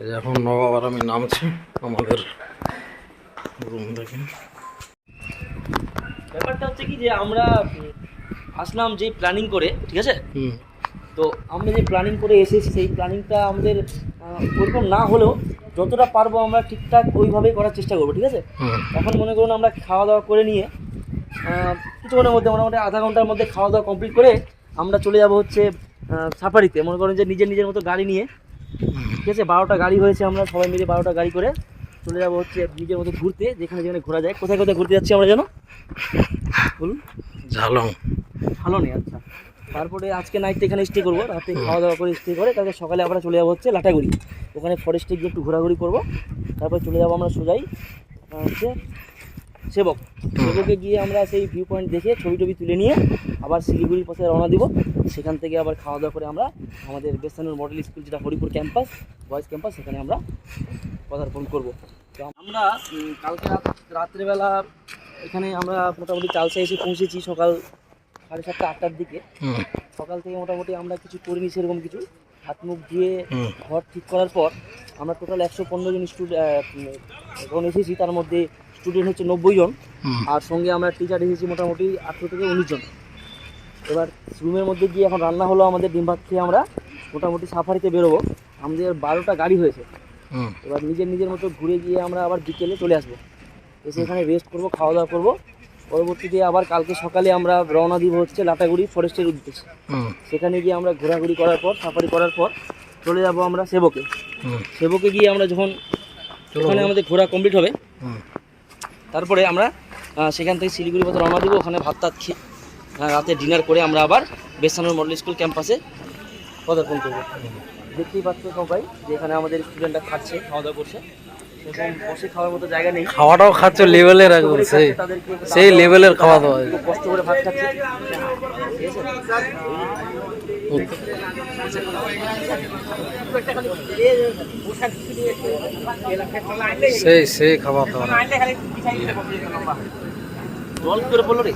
এখন নবাব আর আমি নামছি আমাদের রুম থেকে ব্যাপারটা হচ্ছে কি যে আমরা আসলাম যে প্ল্যানিং করে ঠিক আছে? তো আমরা যে প্ল্যানিং করে এসেছি সেই প্ল্যানিংটা আমাদের আহ, ওরকম না হলেও যতটা পারব আমরা ঠিকঠাক ওইভাবেই করার চেষ্টা করব ঠিক আছে? এখন মনে করুন আমরা খাওয়া দাওয়া করে নিয়ে কিছুক্ষণের মধ্যে মোটামুটি আধা ঘণ্টার মধ্যে খাওয়া দাওয়া কমপ্লিট করে আমরা চলে যাব হচ্ছে সাফারিতে। মনে করেন যে নিজের নিজের মতো গাড়ি নিয়ে ঠিক আছে বারোটা গাড়ি হয়েছে আমরা সবাই মিলে বারোটা গাড়ি করে চলে যাব হচ্ছে নিজের মতো ঘুরতে যেখানে যেখানে ঘোরা যায়। কোথায় কোথায় ঘুরতে যাচ্ছি আমরা যেন বলুন। ঝালং। ভালো নেই আচ্ছা। তারপরে আজকে নাইটটা এখানে স্টে করব রাতে খাওয়া দাওয়া করে স্টে করে কালকে সকালে আমরা চলে যাব হচ্ছে লাটাগুড়ি। ওখানে ফরেস্টে গিয়ে একটু ঘোরাঘুরি করব। তারপরে চলে যাব আমরা সোজাই হচ্ছে সেবক। সেবকে গিয়ে আমরা সেই ভিউ পয়েন্ট দেখে ছবি টবি তুলে নিয়ে আবার শিলিগুড়ির পথে রওনা দিব। সেখান থেকে আবার খাওয়া দাওয়া করে আমরা আমাদের বেসানুর মডেল স্কুল যেটা হরিপুর ক্যাম্পাস বয়েজ ক্যাম্পাস সেখানে আমরা পদার্পণ করব। তো আমরা কালকে রাত্রেবেলা এখানে আমরা মোটামুটি চালসা এসে পৌঁছেছি সকাল সাড়ে সাতটা আটটার দিকে। সকাল থেকে মোটামুটি আমরা কিছু করিনি সেরকম কিছু। হাত মুখ ধুয়ে ঘর ঠিক করার পর আমরা টোটাল একশো পনেরো জন স্টুডেন্ট এসেছি। তার মধ্যে স্টুডেন্ট হচ্ছে নব্বই জন আর সঙ্গে আমরা টিচার এসেছি মোটামুটি আঠেরো থেকে উনিশ জন। এবার রুমের মধ্যে গিয়ে এখন রান্না হলো আমাদের ডিম ভাত খেয়ে আমরা মোটামুটি সাফারিতে বেরোবো। আমাদের বারোটা গাড়ি হয়েছে। এবার নিজের নিজের মতো ঘুরে গিয়ে আমরা আবার বিকেলে চলে আসব। এসে এখানে রেস্ট করব খাওয়া দাওয়া করব। পরবর্তীতে আবার কালকে সকালে আমরা রওনা দিব হচ্ছে লাটাগুড়ি ফরেস্টের উদ্দেশ্যে। সেখানে গিয়ে আমরা ঘোরাঘুরি করার পর সাফারি করার পর চলে যাব আমরা সেবকে। সেবকে গিয়ে আমরা যখন ওখানে আমাদের ঘোরা কমপ্লিট হবে তারপরে আমরা সেখান থেকে শিলিগুড়ি পথে রওনা দেবো ওখানে ভাত টাত খেয়ে রাতে ডিনার করে আমরা আবার বেসানোর মডেল স্কুল ক্যাম্পাসে পদার্পণ করব। দেখতেই পাচ্ছ সবাই যে এখানে আমাদের স্টুডেন্টরা খাচ্ছে খাওয়া দাওয়া করছে বসে খাওয়ার মতো জায়গা নেই। খাওয়াটাও খাচ্ছে লেভেলের একদম সেই সেই লেভেলের খাওয়া দাওয়া কষ্ট করে ভাত খাচ্ছে। সেই সেই খাবার দাবার। জল করে পড়ল রে।